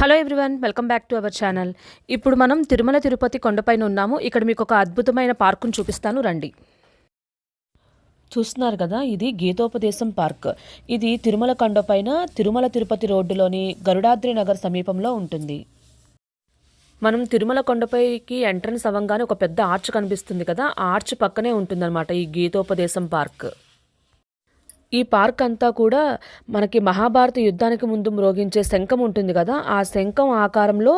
Hello everyone welcome back to our channel ఇప్పుడు మనం తిరుమల తిరుపతి కొండపైన ఉన్నాము. ఇక్కడ మీకు ఒక అద్భుతమైన పార్కును చూపిస్తాను. రండి. చూస్తున్నారు కదా ఇది గీతోపదేశం పార్క్. ఇది తిరుమల కొండపైన తిరుమల తిరుపతి రోడ్డులోని గరుడాద్రి నగర్ సమీపంలో ఉంటుంది. మనం తిరుమల కొండపైకి ఎంట్రన్స్ అవ్వగానే ఒక పెద్ద ఆర్చ్ కనిపిస్తుంది కదా ఆ ఆర్చ్ పక్కనే ఉంటుందన్నమాట ఈ గీతోపదేశం పార్క్. ఈ పార్క్ అంతా కూడా మనకి మహాభారత యుద్ధానికి ముందు మ్రోగించే శంఖం ఉంటుంది కదా ఆ శంఖం ఆకారంలో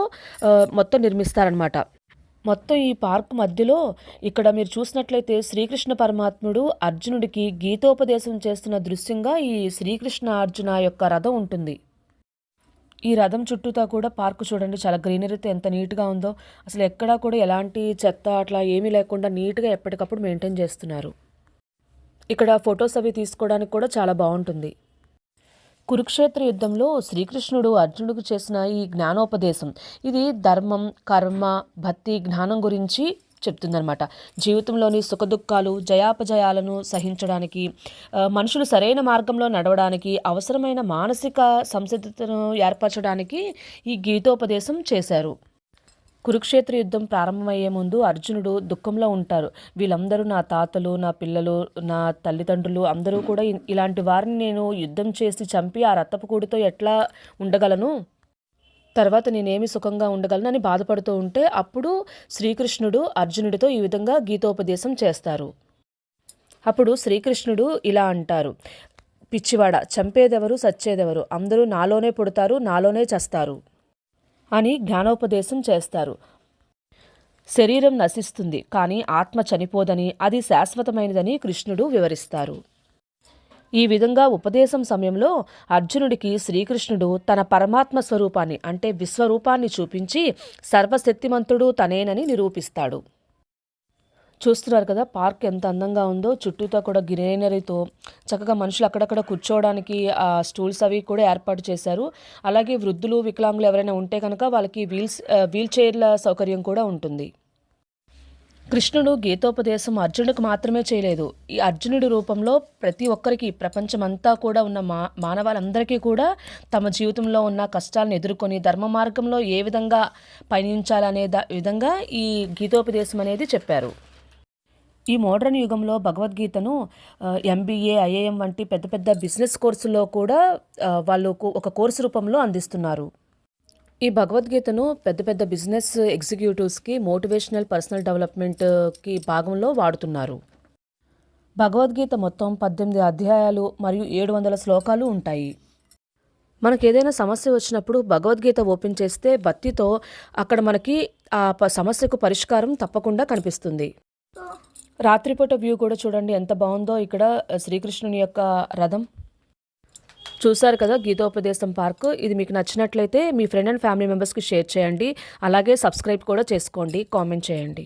మొత్తం నిర్మిస్తారనమాట మొత్తం ఈ పార్క్ మధ్యలో ఇక్కడ మీరు చూసినట్లయితే శ్రీకృష్ణ పరమాత్ముడు అర్జునుడికి గీతోపదేశం చేస్తున్న దృశ్యంగా ఈ శ్రీకృష్ణ అర్జున యొక్క రథం ఉంటుంది. ఈ రథం చుట్టూతా కూడా పార్క్ చూడండి చాలా గ్రీనరీతో ఎంత నీట్గా ఉందో. అసలు ఎక్కడా కూడా ఎలాంటి చెత్త అట్లా ఏమీ లేకుండా నీట్గా ఎప్పటికప్పుడు మెయింటైన్ చేస్తున్నారు. ఇక్కడ ఫొటోస్ అవి తీసుకోవడానికి కూడా చాలా బాగుంటుంది. కురుక్షేత్ర యుద్ధంలో శ్రీకృష్ణుడు అర్జునుడికి చేసిన ఈ జ్ఞానోపదేశం ఇది ధర్మం కర్మ భక్తి జ్ఞానం గురించి చెప్తుందనమాట జీవితంలోని సుఖదుఖాలు జయాపజయాలను సహించడానికి మనుషులు సరైన మార్గంలో నడవడానికి అవసరమైన మానసిక సంసిద్ధతను ఏర్పరచడానికి ఈ గీతోపదేశం చేశారు. కురుక్షేత్ర యుద్ధం ప్రారంభమయ్యే ముందు అర్జునుడు దుఃఖంలో ఉంటారు. వీళ్ళందరూ నా తాతలు నా పిల్లలు నా తల్లిదండ్రులు అందరూ కూడా ఇలాంటి వారిని నేను యుద్ధం చేసి చంపి ఆ రత్తపుకూడితో ఎట్లా ఉండగలను? తర్వాత నేనేమి సుఖంగా ఉండగలను అని బాధపడుతూ ఉంటే అప్పుడు శ్రీకృష్ణుడు అర్జునుడితో ఈ విధంగా గీతోపదేశం చేస్తారు. అప్పుడు శ్రీకృష్ణుడు ఇలా అంటారు. పిచ్చివాడ చంపేదెవరు సచ్చేదెవరు? అందరూ నాలోనే పుడతారు నాలోనే చస్తారు. అని జ్ఞానోపదేశం చేస్తారు. శరీరం నశిస్తుంది కానీ ఆత్మ చనిపోదని అది శాశ్వతమైనదని కృష్ణుడు వివరిస్తారు. ఈ విధంగా ఉపదేశం సమయంలో అర్జునుడికి శ్రీకృష్ణుడు తన పరమాత్మ స్వరూపాన్ని అంటే విశ్వరూపాన్ని చూపించి సర్వశక్తిమంతుడు తనేనని నిరూపిస్తాడు. చూస్తున్నారు కదా పార్క్ ఎంత అందంగా ఉందో చుట్టూతో కూడా గ్రీనరీతో చక్కగా మనుషులు అక్కడక్కడ కూర్చోవడానికి ఆ స్టూల్స్ అవి కూడా ఏర్పాటు చేశారు. అలాగే వృద్ధులు వికలాంగులు ఎవరైనా ఉంటే కనుక వాళ్ళకి వీల్స్ వీల్ చైర్ల సౌకర్యం కూడా ఉంటుంది. కృష్ణుడు గీతోపదేశం అర్జునుడికి మాత్రమే చేయలేదు. ఈ అర్జునుడి రూపంలో ప్రతి ఒక్కరికి ప్రపంచమంతా కూడా ఉన్న మా మానవాళ్ళందరికీ కూడా తమ జీవితంలో ఉన్న కష్టాలను ఎదుర్కొని ధర్మ మార్గంలో ఏ విధంగా పయనించాలనే దా విధంగా ఈ గీతోపదేశం అనేది చెప్పారు. ఈ మోడర్న్ యుగంలో భగవద్గీతను ఎంబీఏ ఐఏఎం వంటి పెద్ద పెద్ద బిజినెస్ కోర్సులో కూడా వాళ్ళు ఒక కోర్సు రూపంలో అందిస్తున్నారు. ఈ భగవద్గీతను పెద్ద పెద్ద బిజినెస్ ఎగ్జిక్యూటివ్స్కి మోటివేషనల్ పర్సనల్ డెవలప్మెంట్కి భాగంలో వాడుతున్నారు. భగవద్గీత మొత్తం పద్దెనిమిది అధ్యాయాలు మరియు ఏడు వందల శ్లోకాలు ఉంటాయి. మనకి ఏదైనా సమస్య వచ్చినప్పుడు భగవద్గీత ఓపెన్ చేస్తే భక్తితో అక్కడ మనకి ఆ ప- సమస్యకు పరిష్కారం తప్పకుండా కనిపిస్తుంది. రాత్రిపూట వ్యూ కూడా చూడండి ఎంత బాగుందో ఇక్కడ శ్రీకృష్ణుని యొక్క రథం. చూసారు కదా గీతోపదేశం పార్క్ ఇది మీకు నచ్చినట్లయితే మీ ఫ్రెండ్ అండ్ ఫ్యామిలీ మెంబర్స్కి షేర్ చేయండి అలాగే సబ్స్క్రైబ్ కూడా చేసుకోండి కామెంట్ చేయండి.